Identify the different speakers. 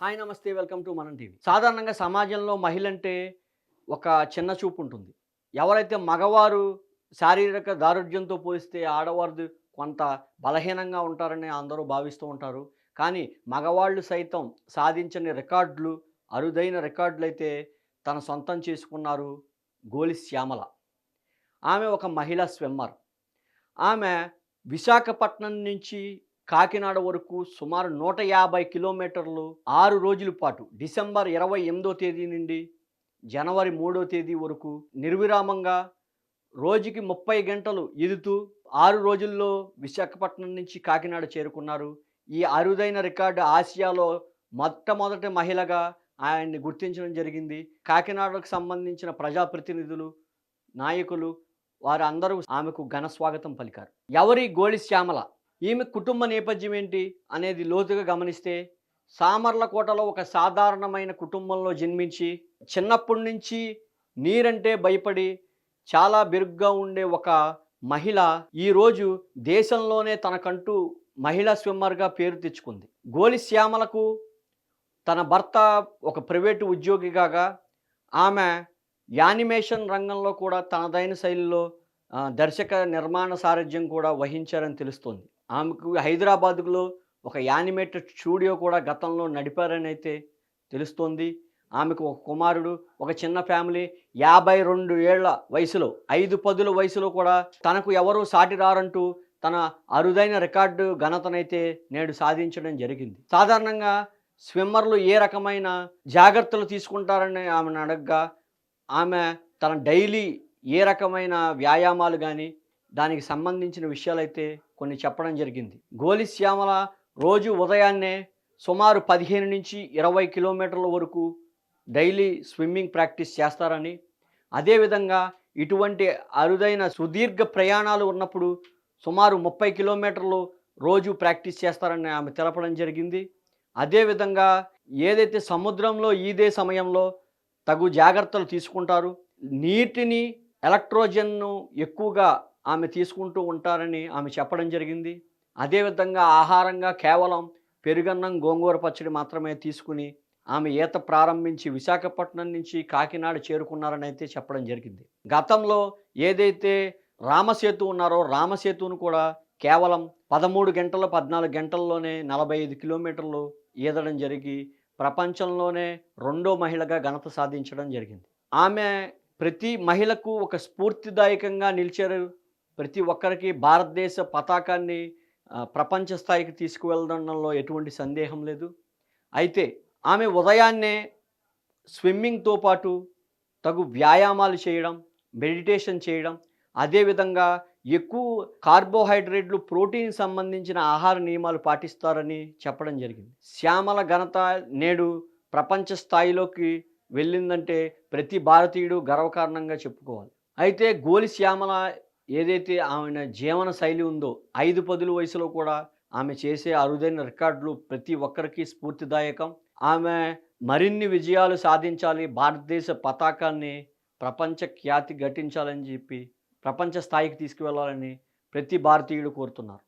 Speaker 1: Hi నమస్తే welcome to మనం TV. సాధారణంగా సమాజంలో మహిళ అంటే ఒక చిన్న చూపు ఉంటుంది ఎవరైతే మగవారు శారీరక దారుఢ్యంతో పోలిస్తే ఆడవారిది కొంత బలహీనంగా ఉంటారని అందరూ భావిస్తూ ఉంటారు. కానీ మగవాళ్ళు సైతం సాధించని రికార్డులు అరుదైన రికార్డులు అయితే తన సొంతం చేసుకున్నారు గోలి శ్యామల. ఆమె ఒక మహిళా స్విమ్మర్. ఆమె విశాఖపట్నం నుంచి కాకినాడ వరకు సుమారు నూట యాభై కిలోమీటర్లు ఆరు రోజుల పాటు డిసెంబర్ ఇరవై ఎనిమిదో తేదీ నుండి జనవరి మూడో తేదీ వరకు నిర్విరామంగా రోజుకి ముప్పై గంటలు ఎదుతూ ఆరు రోజుల్లో విశాఖపట్నం నుంచి కాకినాడ చేరుకున్నారు. ఈ అరుదైన రికార్డు ఆసియాలో మొట్టమొదటి మహిళగా ఆయన్ని గుర్తించడం జరిగింది. కాకినాడకు సంబంధించిన ప్రజాప్రతినిధులు నాయకులు వారందరూ ఆమెకు ఘన స్వాగతం పలికారు. ఎవరి గోళి శ్యామల? ఈమె కుటుంబ నేపథ్యం ఏంటి అనేది లోతుగా గమనిస్తే సామర్లకోటలో ఒక సాధారణమైన కుటుంబంలో జన్మించి చిన్నప్పటి నుంచి నీరంటే భయపడి చాలా బెరుగ్గా ఉండే ఒక మహిళ ఈరోజు దేశంలోనే తనకంటూ మహిళా స్విమ్మర్గా పేరు తెచ్చుకుంది. గోలి శ్యామలకు తన భర్త ఒక ప్రైవేటు ఉద్యోగి కాగా ఆమె యానిమేషన్ రంగంలో కూడా తనదైన శైలిలో దర్శక నిర్మాణ సారథ్యం కూడా వహించారని తెలుస్తోంది. ఆమెకు హైదరాబాద్లో ఒక యానిమేటెడ్ స్టూడియో కూడా గతంలో నడిపారని అయితే తెలుస్తోంది. ఆమెకు ఒక కుమారుడు ఒక చిన్న ఫ్యామిలీ యాభై రెండు ఏళ్ళ వయసులో ఐదు పదుల వయసులో కూడా తనకు ఎవరూ సాటి రారంటూ తన అరుదైన రికార్డు ఘనతనైతే నేడు సాధించడం జరిగింది. సాధారణంగా స్విమ్మర్లు ఏ రకమైన జాగ్రత్తలు తీసుకుంటారని ఆమెను అడగగా ఆమె తన డైలీ ఏ రకమైన వ్యాయామాలు కానీ దానికి సంబంధించిన విషయాలైతే కొన్ని చెప్పడం జరిగింది. గోలి శ్యామల రోజు ఉదయాన్నే సుమారు పదిహేను నుంచి ఇరవై కిలోమీటర్ల వరకు డైలీ స్విమ్మింగ్ ప్రాక్టీస్ చేస్తారని అదేవిధంగా ఇటువంటి అరుదైన సుదీర్ఘ ప్రయాణాలు ఉన్నప్పుడు సుమారు ముప్పై కిలోమీటర్లు రోజు ప్రాక్టీస్ చేస్తారని ఆమె తెలపడం జరిగింది. అదేవిధంగా ఏదైతే సముద్రంలో ఈదే సమయంలో తగు జాగ్రత్తలు తీసుకుంటారు నీటిని ఎలక్ట్రోజన్ను ఎక్కువగా ఆమె తీసుకుంటూ ఉంటారని ఆమె చెప్పడం జరిగింది. అదేవిధంగా ఆహారంగా కేవలం పెరుగన్నం గోంగూర పచ్చడి మాత్రమే తీసుకుని ఆమె ఈత ప్రారంభించి విశాఖపట్నం నుంచి కాకినాడ చేరుకున్నారని అయితే చెప్పడం జరిగింది. గతంలో ఏదైతే రామసేతు ఉన్నారో రామసేతును కూడా కేవలం పదమూడు గంటల పద్నాలుగు గంటల్లోనే నలభై ఐదు కిలోమీటర్లు ఈదడం జరిగి ప్రపంచంలోనే రెండో మహిళగా ఘనత సాధించడం జరిగింది. ఆమె ప్రతి మహిళకు ఒక స్ఫూర్తిదాయకంగా నిలిచారు. ప్రతి ఒక్కరికి భారతదేశ పతాకాన్ని ప్రపంచ స్థాయికి తీసుకువెళ్ళడంలో ఎటువంటి సందేహం లేదు. అయితే ఆమె ఉదయాన్నే స్విమ్మింగ్తో పాటు తగు వ్యాయామాలు చేయడం మెడిటేషన్ చేయడం అదేవిధంగా ఎక్కువ కార్బోహైడ్రేట్లు ప్రోటీన్ సంబంధించిన ఆహార నియమాలు పాటిస్తారని చెప్పడం జరిగింది. శ్యామల ఘనత నేడు ప్రపంచ స్థాయిలోకి వెళ్ళిందంటే ప్రతి భారతీయుడు గర్వకారణంగా చెప్పుకోవాలి. అయితే గోలి శ్యామల ఏదైతే ఆమె జీవన శైలి ఉందో ఐదు పదుల వయసులో కూడా ఆమె చేసే అరుదైన రికార్డులు ప్రతి ఒక్కరికి స్ఫూర్తిదాయకం. ఆమె మరిన్ని విజయాలు సాధించాలి భారతదేశ పతాకాన్ని ప్రపంచ ఖ్యాతి ఘటించాలని చెప్పి ప్రపంచ స్థాయికి తీసుకువెళ్ళాలని ప్రతి భారతీయుడు కోరుతున్నారు.